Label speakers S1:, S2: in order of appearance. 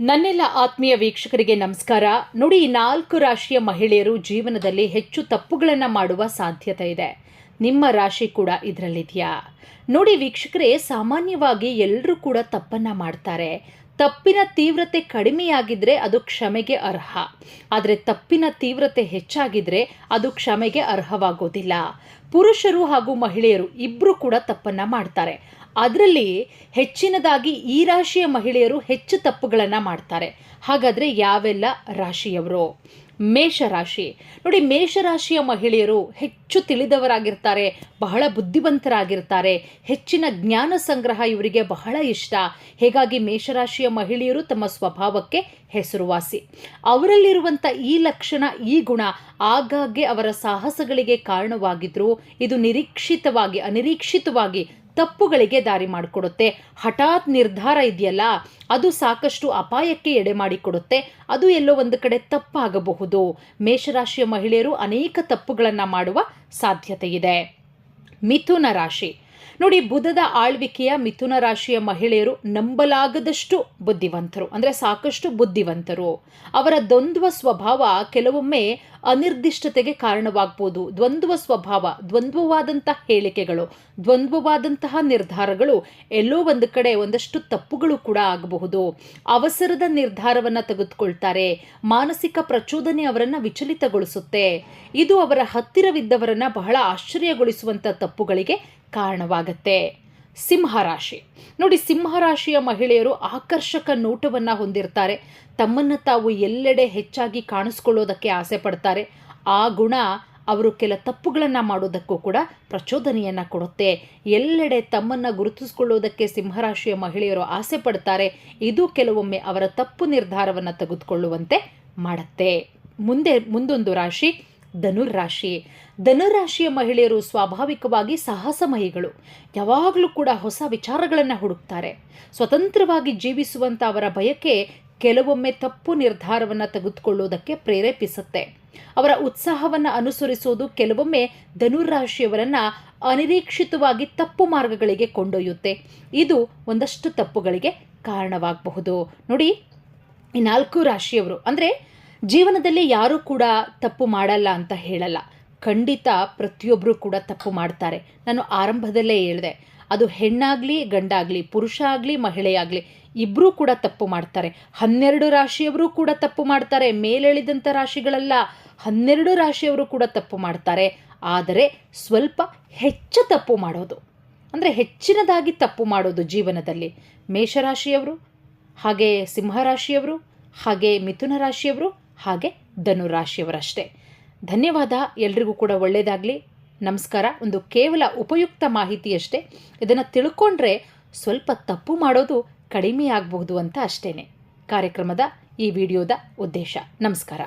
S1: ನನ್ನೆಲ್ಲ ಆತ್ಮೀಯ ವೀಕ್ಷಕರಿಗೆ ನಮಸ್ಕಾರ. ನೋಡಿ ನಾಲ್ಕು ರಾಶಿಯ ಮಹಿಳೆಯರು ಜೀವನದಲ್ಲಿ ಹೆಚ್ಚು ತಪ್ಪುಗಳನ್ನು ಮಾಡುವ ಸಾಧ್ಯತೆ ಇದೆ. ನಿಮ್ಮ ರಾಶಿ ಕೂಡ ಇದರಲ್ಲಿದೆಯಾ? ನೋಡಿ ವೀಕ್ಷಕರೇ, ಸಾಮಾನ್ಯವಾಗಿ ಎಲ್ಲರೂ ಕೂಡ ತಪ್ಪನ್ನ ಮಾಡ್ತಾರೆ. ತಪ್ಪಿನ ತೀವ್ರತೆ ಕಡಿಮೆಯಾಗಿದ್ರೆ ಅದು ಕ್ಷಮೆಗೆ ಅರ್ಹ. ಆದರೆ ತಪ್ಪಿನ ತೀವ್ರತೆ ಹೆಚ್ಚಾಗಿದ್ರೆ ಅದು ಕ್ಷಮೆಗೆ ಅರ್ಹವಾಗೋದಿಲ್ಲ. ಪುರುಷರು ಹಾಗೂ ಮಹಿಳೆಯರು ಇಬ್ಬರು ಕೂಡ ತಪ್ಪನ್ನ ಮಾಡ್ತಾರೆ. ಅದರಲ್ಲಿ ಹೆಚ್ಚಿನದಾಗಿ ಈ ರಾಶಿಯ ಮಹಿಳೆಯರು ಹೆಚ್ಚು ತಪ್ಪುಗಳನ್ನು ಮಾಡ್ತಾರೆ. ಹಾಗಾದರೆ ಯಾವೆಲ್ಲ ರಾಶಿಯವರು? ಮೇಷರಾಶಿ. ನೋಡಿ, ಮೇಷರಾಶಿಯ ಮಹಿಳೆಯರು ಹೆಚ್ಚು ತಿಳಿದವರಾಗಿರ್ತಾರೆ, ಬಹಳ ಬುದ್ಧಿವಂತರಾಗಿರ್ತಾರೆ, ಹೆಚ್ಚಿನ ಜ್ಞಾನ ಸಂಗ್ರಹ ಇವರಿಗೆ ಬಹಳ ಇಷ್ಟ. ಹೀಗಾಗಿ ಮೇಷರಾಶಿಯ ಮಹಿಳೆಯರು ತಮ್ಮ ಸ್ವಭಾವಕ್ಕೆ ಹೆಸರುವಾಸಿ. ಅವರಲ್ಲಿರುವಂಥ ಈ ಲಕ್ಷಣ, ಈ ಗುಣ ಆಗಾಗ್ಗೆ ಅವರ ಸಾಹಸಗಳಿಗೆ ಕಾರಣವಾಗಿದ್ರು, ಇದು ನಿರೀಕ್ಷಿತವಾಗಿ, ಅನಿರೀಕ್ಷಿತವಾಗಿ ತಪ್ಪುಗಳಿಗೆ ದಾರಿ ಮಾಡಿಕೊಡುತ್ತೆ. ಹಠಾತ್ ನಿರ್ಧಾರ ಇದೆಯಲ್ಲ, ಅದು ಸಾಕಷ್ಟು ಅಪಾಯಕ್ಕೆ ಎಡೆ ಮಾಡಿಕೊಡುತ್ತೆ. ಅದು ಎಲ್ಲೋ ಒಂದು ಕಡೆ ತಪ್ಪಾಗಬಹುದು. ಮೇಷರಾಶಿಯ ಮಹಿಳೆಯರು ಅನೇಕ ತಪ್ಪುಗಳನ್ನು ಮಾಡುವ ಸಾಧ್ಯತೆ ಇದೆ ಮಿಥುನ ರಾಶಿ. ನೋಡಿ, ಬುಧದ ಆಳ್ವಿಕೆಯ ಮಿಥುನ ರಾಶಿಯ ಮಹಿಳೆಯರು ನಂಬಲಾಗದಷ್ಟು ಬುದ್ಧಿವಂತರು, ಅಂದರೆ ಸಾಕಷ್ಟು ಬುದ್ಧಿವಂತರು. ಅವರ ದ್ವಂದ್ವ ಸ್ವಭಾವ ಕೆಲವೊಮ್ಮೆ ಅನಿರ್ದಿಷ್ಟತೆಗೆ ಕಾರಣವಾಗ್ಬೋದು. ದ್ವಂದ್ವ ಸ್ವಭಾವ, ದ್ವಂದ್ವವಾದಂತಹ ಹೇಳಿಕೆಗಳು, ದ್ವಂದ್ವವಾದಂತಹ ನಿರ್ಧಾರಗಳು, ಎಲ್ಲೋ ಒಂದು ಕಡೆ ಒಂದಷ್ಟು ತಪ್ಪುಗಳು ಕೂಡ ಆಗಬಹುದು. ಅವಸರದ ನಿರ್ಧಾರವನ್ನು ತೆಗೆದುಕೊಳ್ತಾರೆ. ಮಾನಸಿಕ ಪ್ರಚೋದನೆ ಅವರನ್ನು ವಿಚಲಿತಗೊಳಿಸುತ್ತೆ. ಇದು ಅವರ ಹತ್ತಿರವಿದ್ದವರನ್ನ ಬಹಳ ಆಶ್ಚರ್ಯಗೊಳಿಸುವಂಥ ತಪ್ಪುಗಳಿಗೆ ಕಾರಣವಾಗತ್ತೆ. ಸಿಂಹರಾಶಿ. ನೋಡಿ, ಸಿಂಹರಾಶಿಯ ಮಹಿಳೆಯರು ಆಕರ್ಷಕ ನೋಟವನ್ನು ಹೊಂದಿರ್ತಾರೆ. ತಮ್ಮನ್ನು ತಾವು ಎಲ್ಲೆಡೆ ಹೆಚ್ಚಾಗಿ ಕಾಣಿಸ್ಕೊಳ್ಳೋದಕ್ಕೆ ಆಸೆ ಪಡ್ತಾರೆ. ಆ ಗುಣ ಅವರು ಕೆಲ ತಪ್ಪುಗಳನ್ನು ಮಾಡೋದಕ್ಕೂ ಕೂಡ ಪ್ರಚೋದನೆಯನ್ನು ಕೊಡುತ್ತೆ. ಎಲ್ಲೆಡೆ ತಮ್ಮನ್ನು ಗುರುತಿಸ್ಕೊಳ್ಳೋದಕ್ಕೆ ಸಿಂಹರಾಶಿಯ ಮಹಿಳೆಯರು ಆಸೆ ಪಡ್ತಾರೆ. ಇದು ಕೆಲವೊಮ್ಮೆ ಅವರ ತಪ್ಪು ನಿರ್ಧಾರವನ್ನು ತೆಗೆದುಕೊಳ್ಳುವಂತೆ ಮಾಡುತ್ತೆ. ಮುಂದೆ, ಮುಂದೊಂದು ರಾಶಿ ಧನುರ್ರಾಶಿ ಧನುರಾಶಿಯ ಮಹಿಳೆಯರು ಸ್ವಾಭಾವಿಕವಾಗಿ ಸಾಹಸಮಯಿಗಳು. ಯಾವಾಗಲೂ ಕೂಡ ಹೊಸ ವಿಚಾರಗಳನ್ನು ಹುಡುಕ್ತಾರೆ. ಸ್ವತಂತ್ರವಾಗಿ ಜೀವಿಸುವಂಥ ಅವರ ಬಯಕೆ ಕೆಲವೊಮ್ಮೆ ತಪ್ಪು ನಿರ್ಧಾರವನ್ನು ತೆಗೆದುಕೊಳ್ಳುವುದಕ್ಕೆ ಪ್ರೇರೇಪಿಸುತ್ತೆ. ಅವರ ಉತ್ಸಾಹವನ್ನು ಅನುಸರಿಸೋದು ಕೆಲವೊಮ್ಮೆ ಧನುರಾಶಿಯವರನ್ನು ಅನಿರೀಕ್ಷಿತವಾಗಿ ತಪ್ಪು ಮಾರ್ಗಗಳಿಗೆ ಕೊಂಡೊಯ್ಯುತ್ತೆ. ಇದು ಒಂದಷ್ಟು ತಪ್ಪುಗಳಿಗೆ ಕಾರಣವಾಗಬಹುದು. ನೋಡಿ, ಈ ನಾಲ್ಕು ರಾಶಿಯವರು, ಅಂದರೆ ಜೀವನದಲ್ಲಿ ಯಾರೂ ಕೂಡ ತಪ್ಪು ಮಾಡಲ್ಲ ಅಂತ ಹೇಳಲ್ಲ. ಖಂಡಿತ ಪ್ರತಿಯೊಬ್ಬರು ಕೂಡ ತಪ್ಪು ಮಾಡ್ತಾರೆ. ನಾನು ಆರಂಭದಲ್ಲೇ ಹೇಳಿದೆ, ಅದು ಹೆಣ್ಣಾಗಲಿ, ಗಂಡಾಗಲಿ ಪುರುಷ ಆಗಲಿ ಮಹಿಳೆಯಾಗಲಿ ಇಬ್ಬರೂ ಕೂಡ ತಪ್ಪು ಮಾಡ್ತಾರೆ. ಹನ್ನೆರಡು ರಾಶಿಯವರು ಕೂಡ ತಪ್ಪು ಮಾಡ್ತಾರೆ. ಮೇಲೆಳಿದಂಥ ರಾಶಿಗಳಲ್ಲ, ಹನ್ನೆರಡು ರಾಶಿಯವರು ಕೂಡ ತಪ್ಪು ಮಾಡ್ತಾರೆ. ಆದರೆ ಸ್ವಲ್ಪ ಹೆಚ್ಚು ತಪ್ಪು ಮಾಡೋದು, ಅಂದರೆ ಹೆಚ್ಚಿನದಾಗಿ ತಪ್ಪು ಮಾಡೋದು ಜೀವನದಲ್ಲಿ. ಮೇಷರಾಶಿಯವರು, ಹಾಗೆ ಸಿಂಹರಾಶಿಯವರು, ಹಾಗೆ ಮಿಥುನ ರಾಶಿಯವರು ಹಾಗೆ ಧನುರಾಶಿಯವರಷ್ಟೇ. ಧನ್ಯವಾದ. ಎಲ್ರಿಗೂ ಕೂಡ ಒಳ್ಳೆಯದಾಗಲಿ ನಮಸ್ಕಾರ. ಒಂದು ಕೇವಲ ಉಪಯುಕ್ತ ಮಾಹಿತಿಯಷ್ಟೇ. ಇದನ್ನು ತಿಳ್ಕೊಂಡ್ರೆ ಸ್ವಲ್ಪ ತಪ್ಪು ಮಾಡೋದು ಕಡಿಮೆ ಆಗಬಹುದು ಅಂತ ಅಷ್ಟೇ ಕಾರ್ಯಕ್ರಮದ ಈ ವಿಡಿಯೋದ ಉದ್ದೇಶ. ನಮಸ್ಕಾರ.